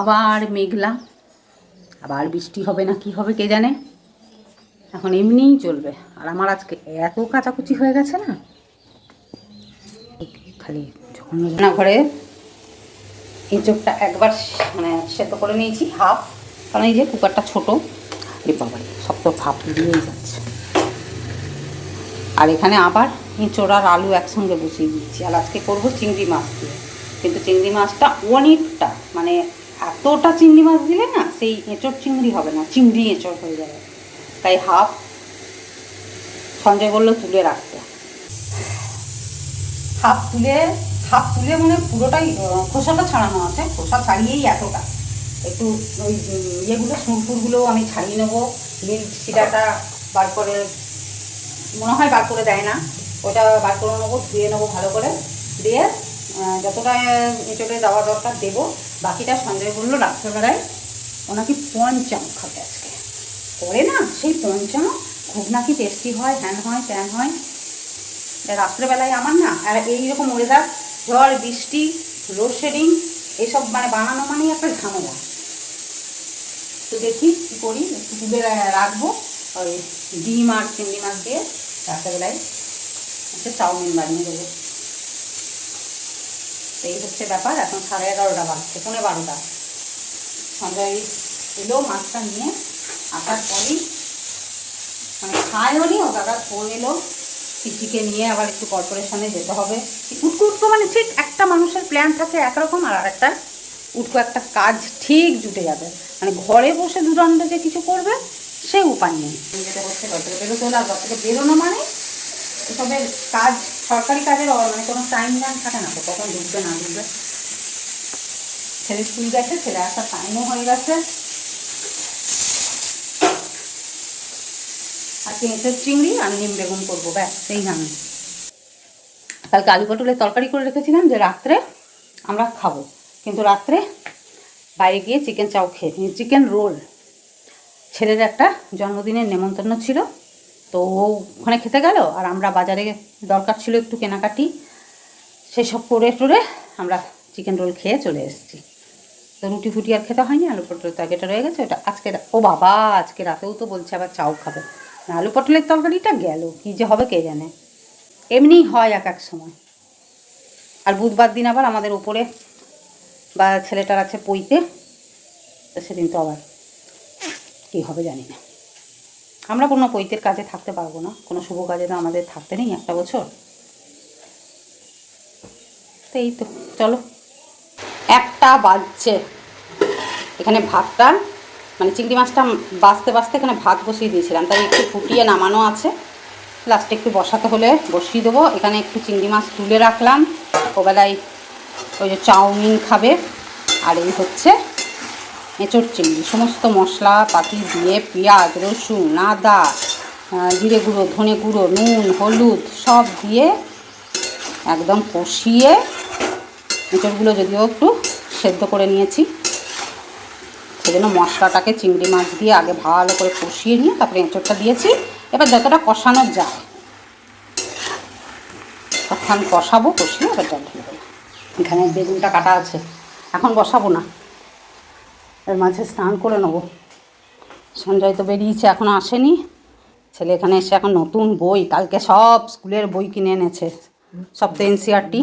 আবার মেঘলা, আবার বৃষ্টি হবে না কি হবে কে জানে? এখন এমনিই চলবে। আর আমার আজকে এত কাচাকুচি হয়ে গেছে না। খালি যখন রান্নাঘরে এঁচোড়টা একবার মানে সেদ্ধ করে নিয়েছি, হাফ। কারণ এই যে কুকারটা ছোটো এ বাবা সব তো ভাপ দিয়েই যাচ্ছে। আর এখানে আবার এঁচোড় আর আলু একসঙ্গে বসিয়ে দিচ্ছি। আর আজকে করব চিংড়ি মাছ দিয়ে। কিন্তু চিংড়ি মাছটা অনেকটা মানে এতটা চিংড়ি মাছ দিলে না সেই এঁচোড় চিংড়ি হবে না, চিংড়ি এঁচোড় হয়ে যাবে। তাই হাফ সঞ্জয় বলল তুলে রাখতে। হাফ তুলে হাফ তুলে মানে পুরোটাই খোসাটা ছাড়ানো আছে, খোসা ছাড়িয়েই এতটা। একটু ওই ইয়েগুলো সুরপুরগুলো আমি ছাড়িয়ে নেব। নীল শিরাটা বার করে, মনে হয় বার করে দেয় না। ওটা বার করে নেব, ধুয়ে নেব ভালো করে। দিয়ে যতটা এঁচড়ে দেওয়া দরকার দেবো, বাকিটা সঞ্জয় বলল রাত্রেবেলায় ওনাকে নাকি পঞ্চাম খাবে আজকে। করে না, সেই পঞ্চাম, খুব নাকি টেস্টি হয়, হ্যান হয়, ত্যান হয়। রাত্রেবেলায় আমার না, আর এইরকম ওয়েদার ঝড়, বৃষ্টি লোডশেডিং এসব মানে বানানো মানেই একটা ঝামেলা। তো দেখি কী করি, একটু রা- রাখব, ওই ডিম আর চিংড়ি মাছ দিয়ে রাত্রেবেলায় হচ্ছে চাউমিন বানিয়ে দেবো। এই হচ্ছে ব্যাপার, এখন সাড়ে এগারোটা বাজছে, পৌনে বারোটা। সঞ্জয় এলো মাছটা নিয়ে আসার পরেই মানে খায়ও নি, ও দাদা ফোন এলো পিচিকে নিয়ে আবার একটু কর্পোরেশনে যেতে হবে। উটকো উটকো মানে ঠিক একটা মানুষের প্ল্যান থাকে একরকম, আর একটা উটকো একটা কাজ ঠিক জুটে যাবে। মানে ঘরে বসে দুদণ্ড যে কিছু করবে, সে উপায় নেই। যেতে হচ্ছে থেকে বেরোতে হলে আর থেকে বেরোনো মানে এসবের কাজ, সরকারি কাজের মানে কোনো টাইম টাইম থাকে না তো কখন ঢুকবে, না ঢুকবে। ছেলে স্কুল গেছে, ছেলে আসার টাইমও হয়ে গেছে। আজকে এঁচোর চিংড়ি আর নিম বেগুন করব, ব্যাস সেই জানি কালকে আলু পটলের তরকারি করে রেখেছিলাম যে রাত্রে আমরা খাব। কিন্তু রাত্রে বাইরে গিয়ে চিকেন চাও খেয়ে চিকেন রোল ছেলের একটা জন্মদিনের নেমন্তন্ন ছিল। তো ও ওখানে খেতে গেল, আর আমরা বাজারে দরকার ছিল একটু কেনাকাটি। সেসব করে টোরে আমরা চিকেন রোল খেয়ে চলে এসেছি। তো রুটি ফুটি আর খেতে হয়নি, আলু পটলের তরকারিটা রয়ে গেছে, ওটা আজকে ও বাবা, আজকে রাতেও তো বলছে আবার চাও খাবে। আলু পটলের তরকারিটা গেল, কী যে হবে কে জানে। এমনিই হয় এক এক সময়। আর বুধবার দিন আবার আমাদের ওপরে বা ছেলেটার আছে পইতে সেদিন তো আবার কী হবে জানি না। আমরা কোনো পৈতের কাজে থাকতে পারব না। কোনো শুভ কাজে তো আমাদের থাকতে নেই একটা বছর। এই তো, চলো। একটা বাজছে। এখানে ভাতটা মানে চিংড়ি মাছটা বাঁচতে বাঁচতে এখানে ভাত বসিয়ে দিয়েছিলাম। তাই একটু ফুটিয়ে নামানো আছে। লাস্টে একটু বসাতে হলে বসিয়ে দেবো। এখানে একটু চিংড়ি মাছ তুলে রাখলাম। ওবেলায় ওই যে চাউমিন খাবে। আর এই হচ্ছে এঁচড় চিংড়ি সমস্ত মশলা পাতি দিয়ে পেঁয়াজ, রসুন, আদা জিরে গুঁড়ো, ধনে গুঁড়ো, নুন, হলুদ সব দিয়ে একদম কষিয়ে এঁচড়গুলো যদিও একটু সেদ্ধ করে নিয়েছি। সেজন্য মশলাটাকে চিংড়ি মাছ দিয়ে আগে ভালো করে কষিয়ে নিয়ে তারপরে এঁচড়টা দিয়েছি। এবার যতটা কষানো যায় তখন কষাবো, কষিয়ে এবার জল ঢেলে এখানে বেগুনটা কাটা আছে, এখন বসাবো না। এর মাঝে স্নান করে নেব। সঞ্জয় তো বেরিয়েছে এখনও আসেনি। ছেলে এখানে এসে এখন নতুন বই, কালকে সব স্কুলের বই কিনে এনেছে, সব তো এনসিআরটি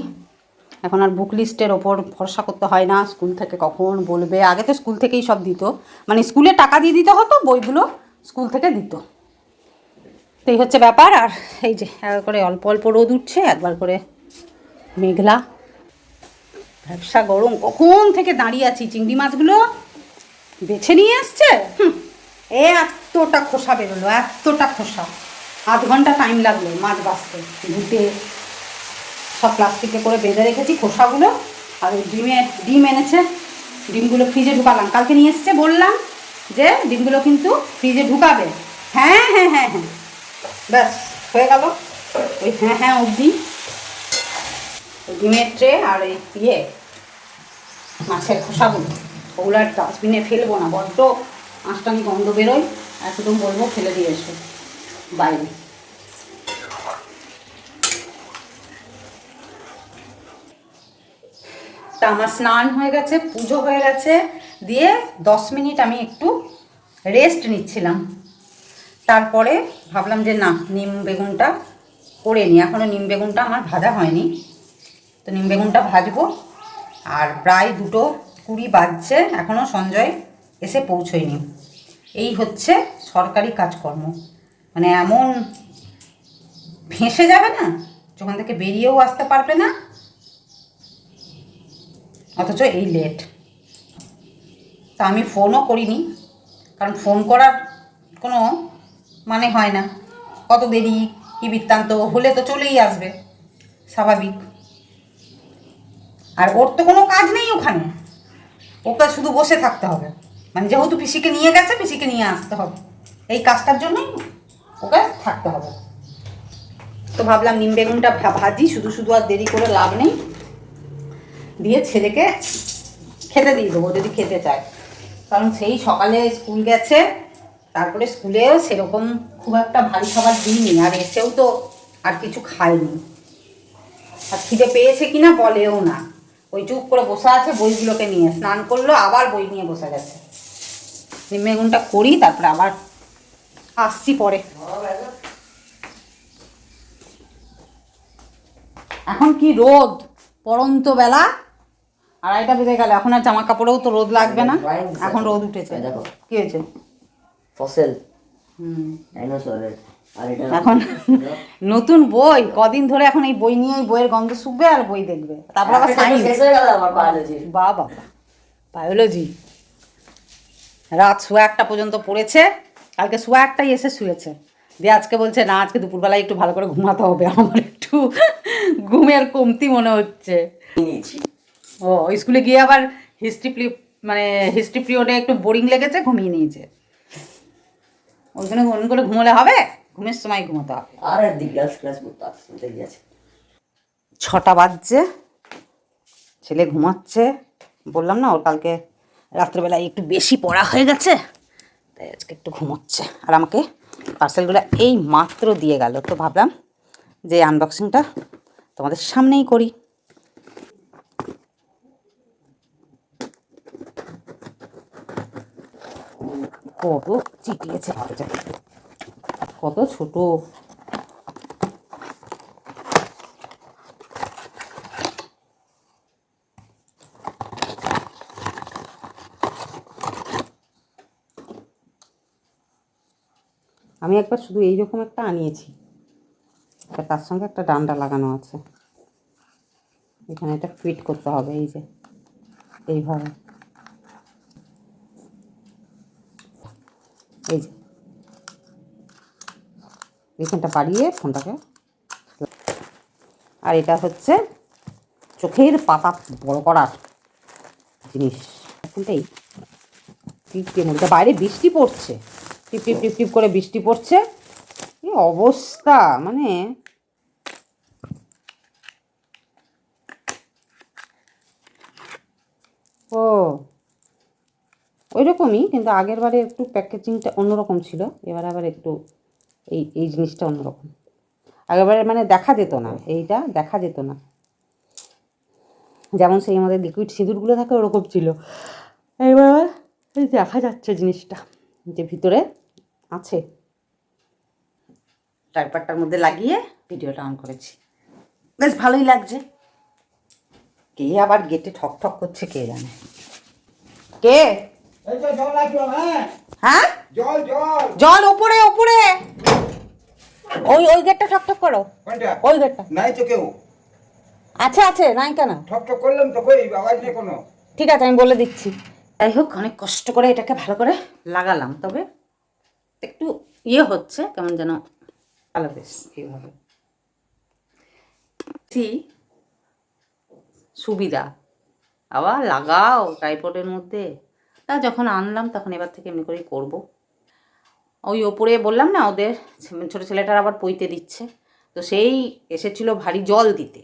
এখন আর বুক লিস্টের ওপর ভরসা করতে হয় না, স্কুল থেকে কখন বলবে। আগে তো স্কুল থেকেই সব দিত। মানে স্কুলে টাকা দিয়ে দিতে হতো, বইগুলো স্কুল থেকে দিত। তো এই হচ্ছে ব্যাপার, আর এই যে একবার করে অল্প অল্প রোদ উঠছে, একবার করে মেঘলা। ব্যবসা গরম, কখন থেকে দাঁড়িয়ে আছি? চিংড়ি মাছগুলো বেছে নিয়ে আসছে? এ এতটা খোসা বেরোলো, এতটা খোসা। আধ ঘণ্টা টাইম লাগল মাছ বাঁচতে। ধুতে সব প্লাস্টিকে করে বেঁধে রেখেছি খোসাগুলো। আর ডিমে, ডিম এনেছে, ডিমগুলো ফ্রিজে ঢুকালাম। কালকে নিয়ে এসছে, বললাম যে ডিমগুলো কিন্তু ফ্রিজে ঢুকাবে। হ্যাঁ হ্যাঁ হ্যাঁ হ্যাঁ। ব্যাস, হয়ে গেল। ওই হ্যাঁ হ্যাঁ অবধি। ডিমের ট্রে আর এই ইয়ে মাছের খোসাগুলো। ওগুলো আর ডাস্টবিনে ফেলব না, বড্ড আঁশটানি গন্ধ বেরোয়, একদম বলব ফেলে দিয়ে এসো, বাইরে। তা আমার স্নান হয়ে গেছে, পুজো হয়ে গেছে, দিয়ে দশ মিনিট আমি একটু রেস্ট নিচ্ছিলাম। তারপরে ভাবলাম যে না, নিম বেগুনটা করে নিই এখনও নিম বেগুনটা আমার ভাজা হয়নি। তো নিম বেগুনটা ভাজবো, আর প্রায় দুটো কুড়ি বাজছে এখনও সঞ্জয় এসে পৌঁছয়নি। এই হচ্ছে সরকারি কাজকর্ম। মানে এমন ভেসে যাবে না, যখন থেকে বেরিয়েও আসতে পারবে না, অথচ এই লেট তা আমি ফোনও করিনি, কারণ ফোন করার কোনো মানে হয় না। কত দেরি, কী বৃত্তান্ত, হলে তো চলেই আসবে, স্বাভাবিক। আর ওর তো কোনো কাজ নেই ওখানে। ওকে শুধু বসে থাকতে হবে। মানে যেহেতু পিসিকে নিয়ে গেছে, পিসিকে নিয়ে আসতে হবে। এই কাজটার জন্যই ওকে থাকতে হবে। তো ভাবলাম নিম বেগুনটা ভাজি, শুধু শুধু আর দেরি করে লাভ নেই। দিয়ে ছেলেকে খেতে দিয়ে দেবো যদি খেতে চায়। কারণ সেই সকালে স্কুল গেছে, তারপরে স্কুলেও সেরকম খুব একটা ভারী খাবার দিইনি, আর এসেও তো আর কিছু খায়নি আর খিদে পেয়েছে কিনা বলেও না। ওই চুপ করে বসে আছে বইগুলোকে নিয়ে স্নান করল আবার বই নিয়ে বসে গেছে। নিম বেগুনটা করি তারপরে আবার আসছি পরে। এখন কি রোদ? পরন্ত বেলা। আড়াইটা বেজে গেল এখন আর জামা কাপড়েও তো রোদ লাগবে না। এখন রোদ উঠেছে। দেখো। কি হয়েছে? ফসেল। হুম। ডাইনোসরের এখন নতুন বই কদিন ধরে এখন এই বই নিয়ে বইয়ের গন্ধ শুকবে আর বই দেখবে। তারপর আবার সাইন্স হয়ে বা বাবা বায়োলজি রাত সোয়া একটা পর্যন্ত পড়েছে কালকে সোয়া একটাই এসে শুয়েছে। দিয়ে আজকে বলছে না আজকে দুপুরবেলায় একটু ভালো করে ঘুমাতে হবে আমার একটু ঘুমের কমতি মনে হচ্ছে। ও স্কুলে গিয়ে আবার হিস্ট্রি মানে হিস্ট্রি পিরিয়ডে একটু বোরিং লেগেছে ঘুমিয়ে নিয়েছে। ওই জন্য অন্য করে ঘুমোলে হবে? ঘুমের সময় ঘুমোতে হবে। আর একদিক ক্লাস ক্লাস করতে গেছে ছটা বাজছে ছেলে ঘুমাচ্ছে। বললাম না ওর কালকে রাত্রেবেলায় একটু বেশি পড়া হয়ে গেছে তাই আজকে একটু ঘুমোচ্ছে। আর আমাকে পার্সেলগুলো এই মাত্র দিয়ে গেল তো ভাবলাম যে আনবক্সিংটা তোমাদের সামনেই করি। কত চিটিয়েছে। কত ছোট। আমি একবার শুধু এইরকম একটা আনিয়েছি। তার সঙ্গে একটা ডান্ডা লাগানো আছে। এখানে এটা ফিট করতে হবে, এই যে। এইভাবে এই যে এইখানটা বাড়িয়ে ফোনটাকে আর এটা হচ্ছে চোখের পাতা বড় করার জিনিস। টিপ বাইরে বৃষ্টি পড়ছে। টিপ টিপ টিপ টিপ করে বৃষ্টি পড়ছে। কি অবস্থা? মানে ও ওই রকমই কিন্তু আগের বারে একটু প্যাকেজিংটা অন্যরকম ছিল। এবার আবার একটু এই এই জিনিসটা অন্যরকম। আগেবারে মানে দেখা যেত না এইটা দেখা যেত না। যেমন সেই আমাদের লিকুইড সিঁদুরগুলো থাকে ওরকম ছিল। এবার এই দেখা যাচ্ছে জিনিসটা যে ভিতরে আছে। ট্রাইপারটার মধ্যে লাগিয়ে ভিডিওটা অন করেছি। বেশ ভালোই লাগছে। কে আবার গেটে ঠক ঠক করছে কে জানে। কে? হ্যাঁ। হ্যাঁ? জল জল। জল ওপরে ওপরে! ওই ওই গেটটা ঠক ঠক করো। কোনটা? ওই গেটটা। নাই তো কেউ। আছে আছে নাই কেন? ঠক ঠক করলাম তো কই? আওয়াজ নেই কোনো। ঠিক আছে আমি বলে দিচ্ছি। যাই হোক অনেক কষ্ট করে এটাকে ভালো করে লাগালাম তবে একটু ইয়ে হচ্ছে কেমন যেন ভালো বেশ এইভাবে। সুবিধা। আবার লাগাও ট্রাইপডের মধ্যে। তা যখন আনলাম তখন এবার থেকে এমনি করেই করব। ওই ওপরে বললাম না, ওদের ছোটো ছেলেটার আবার পইতে দিচ্ছে। তো সেই এসেছিল ভারী জল দিতে।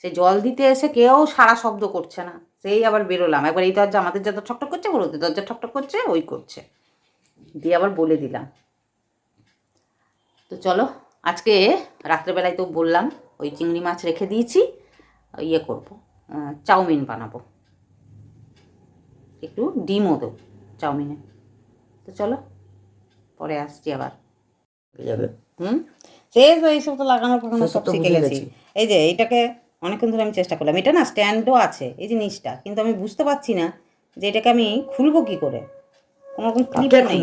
সে জল দিতে এসে কেউ সারা শব্দ করছে না। সেই আবার বেরোলাম। একবার এই দরজা আমাদের যত ঠকঠক করছে, ওর ওদের দরজা ঠকঠক করছে, ওই করছে। দিয়ে আবার বলে দিলাম। তো চলো, আজকে রাত্রেবেলায় তো বললাম, ওই চিংড়ি মাছ রেখে দিয়েছি ইয়ে করব চাউমিন বানাবো। একটু ডিমও দেবো চাউমিনে। তো চলো। পরে আসছি আবার। হুম? শেষ এইসব তো লাগানোর ফাগানো সব শিখে গেছি। এই যে এইটাকে অনেকক্ষণ ধরে আমি চেষ্টা করলাম। এটা না স্ট্যান্ডও আছে এই জিনিসটা কিন্তু আমি বুঝতে পারছি না যে এটাকে আমি খুলবো কি করে। কোনো রকম ক্লিপ নেই।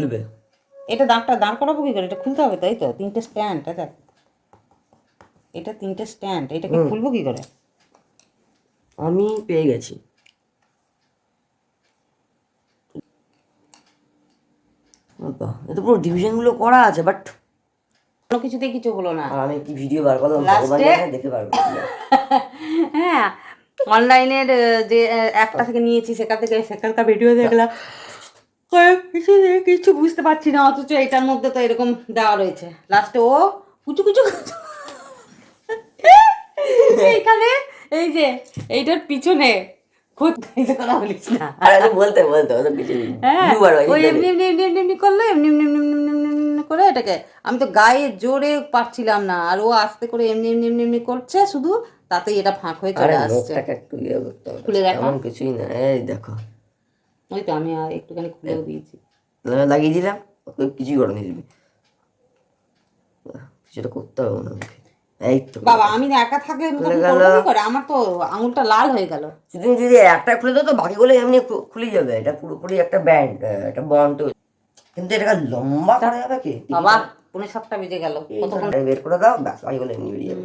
এটা দাঁড়টা দাঁড় করাবো কি করে? এটা খুলতে হবে তাই তো তিনটে স্ট্যান্ড দেখ। এটা তিনটে স্ট্যান্ড এটাকে খুলবো কি করে? আমি পেয়ে গেছি। এত পুরো ডিভিশনগুলো করা আছে বাট কোনো কিছুতেই কিছু হলো না। আর আমি কি ভিডিও বার করলাম ভগবান জানে দেখে পারবে হ্যাঁ অনলাইনের যে একটা থেকে নিয়েছি সেখান থেকে সেখানকার ভিডিও দেখলাম। কিছু কিছু বুঝতে পারছি না অথচ এটার মধ্যে তো এরকম দেওয়া রয়েছে। লাস্টে ও কুচু কুচু। এইখানে এই যে এইটার পিছনে খুব কথা বলিস না। আর আমি বলতে বলতে ওসব কিছু হ্যাঁ ওই এমনি এমনি এমনি এমনি এমনি করল এমনি এমনি এমনি এমনি এমনি এমনি এমনি করে এটাকে। আমি তো গায়ে জোরে পারছিলাম না আর ও আস্তে করে এমনি এমনি এমনি এমনি করছে শুধু তাতেই এটা ফাঁক হয়ে চলে আসছে। একটু ইয়ে করতে হবে খুলে দেখো। এমন কিছুই না। এই দেখো। ওই তো আমি একটুখানি খুলেও দিয়েছি। লাগিয়ে দিলাম কিছুই করে নিয়ে কিছুটা করতে হবে না এই তো। বাবা আমি একা থাকলে আমি গেল। করে? আমার তো আঙুলটা লাল হয়ে গেল। তুমি যদি একটা খুলে দাও তো বাকিগুলো এমনি খুলে যাবে। এটা পুরোপুরি একটা ব্যান্ড একটা বন্ড কিন্তু এটাকে লম্বা করা যাবে কি? বাবা পনেরো সাতটা বেজে গেল। কতক্ষণ? বের করে দাও ব্যাস বাকিগুলো এমনি বেরিয়ে যাবে।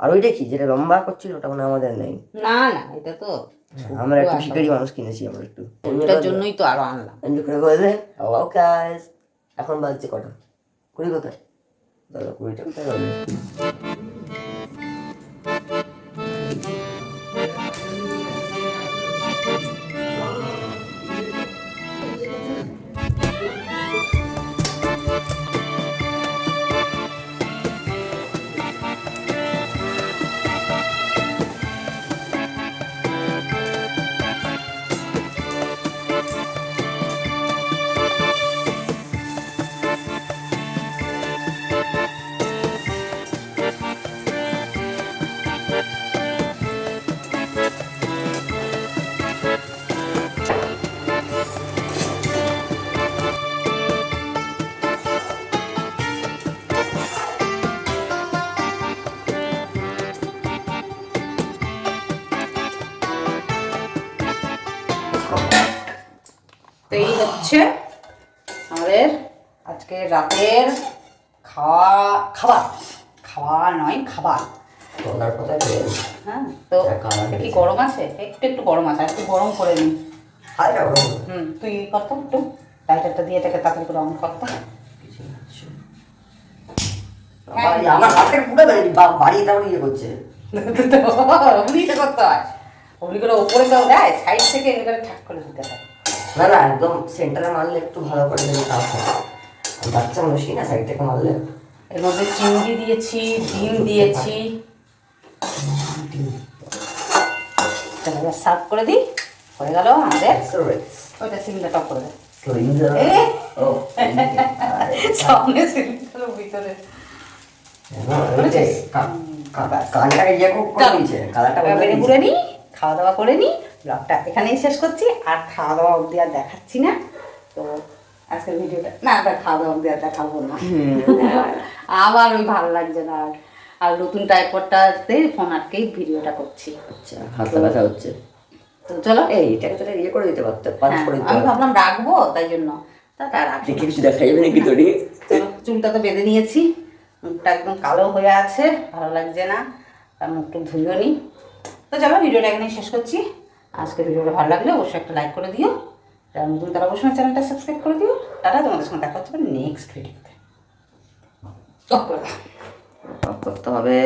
আর ওইটা কি? যেটা লম্বা করছিল ওটা মানে আমাদের নেই। না না এটা তো আমরা একটু শিকারি মানুষ কিনেছি আমরা একটু। ওটার জন্যই তো আরও আনলাম। করে বললে এখন বাজছে কটা? কুড়ি কোথায়? দাদা কুড়িটা কোথায় গেল তো এই হচ্ছে আমাদের আজকে রাতের খাওয়া খাবার। খাওয়া নয় খাবার। হ্যাঁ তো হ্যাঁ, কি গরম আছে? একটু একটু গরম আছে একটু গরম করে নিই হুম তুই কত একটু। লাইটারটা দিয়ে এটাকে তাড়াতাড়ি করে অন করতো আমার হাতের পুরো তারপরে ইয়ে করছে। করতে হয়। অমনি করে ওপরে দেয় সাইড থেকে ঠাক করে দিতে হয়। না না একদম সেন্টারে মারলে একটু ভালো করে দেবে তাও বাচ্চা মানুষই না সাইড থেকে মারলে। এর মধ্যে চিংড়ি দিয়েছি ডিম দিয়েছি। সার্ভ করে দিই। হয়ে গেল আমাদের। ওইটা সিমটা টপ করে দেয়! সামনে সিলিন্ডারের ভিতরে। কালারটা বেড়ে ঘুরে নিই খাওয়া দাওয়া করে নিই। ব্লগটা এখানেই শেষ করছি আর খাওয়া দাওয়া অবধি আর দেখাচ্ছি না। তো আজকের ভিডিওটা না আর খাওয়া দাওয়া অবধি আর দেখাবো না। আবার ওই ভালো লাগছে না। আর আর নতুন টাইপটাতে ফোন আটকেই ভিডিওটা করছি। আচ্ছা হাতটা ব্যথা হচ্ছে। তো চলো। এই এটাকে তো ইয়ে করে দিতে পারতো পাঁচ হ্যাঁ, করে দিতে আমি ভাবলাম রাখব তাই জন্য। তা তা রাখি কিছু দেখা যাবে নাকি তোরই। চলো চুলটা তো বেঁধে নিয়েছি। মুখটা একদম কালো হয়ে আছে ভালো লাগছে না। আর মুখটু ধুইও নি। তো চলো ভিডিওটা এখানে শেষ করছি। আজকে ভিডিওটা ভালো লাগলে অবশ্যই একটা লাইক করে দিও। আর নতুন তারা অবশ্যই চ্যানেলটা সাবস্ক্রাইব করে দিও। টাটা, তোমাদের সঙ্গে দেখা হচ্ছে নেক্সট ভিডিওতে করতে হবে।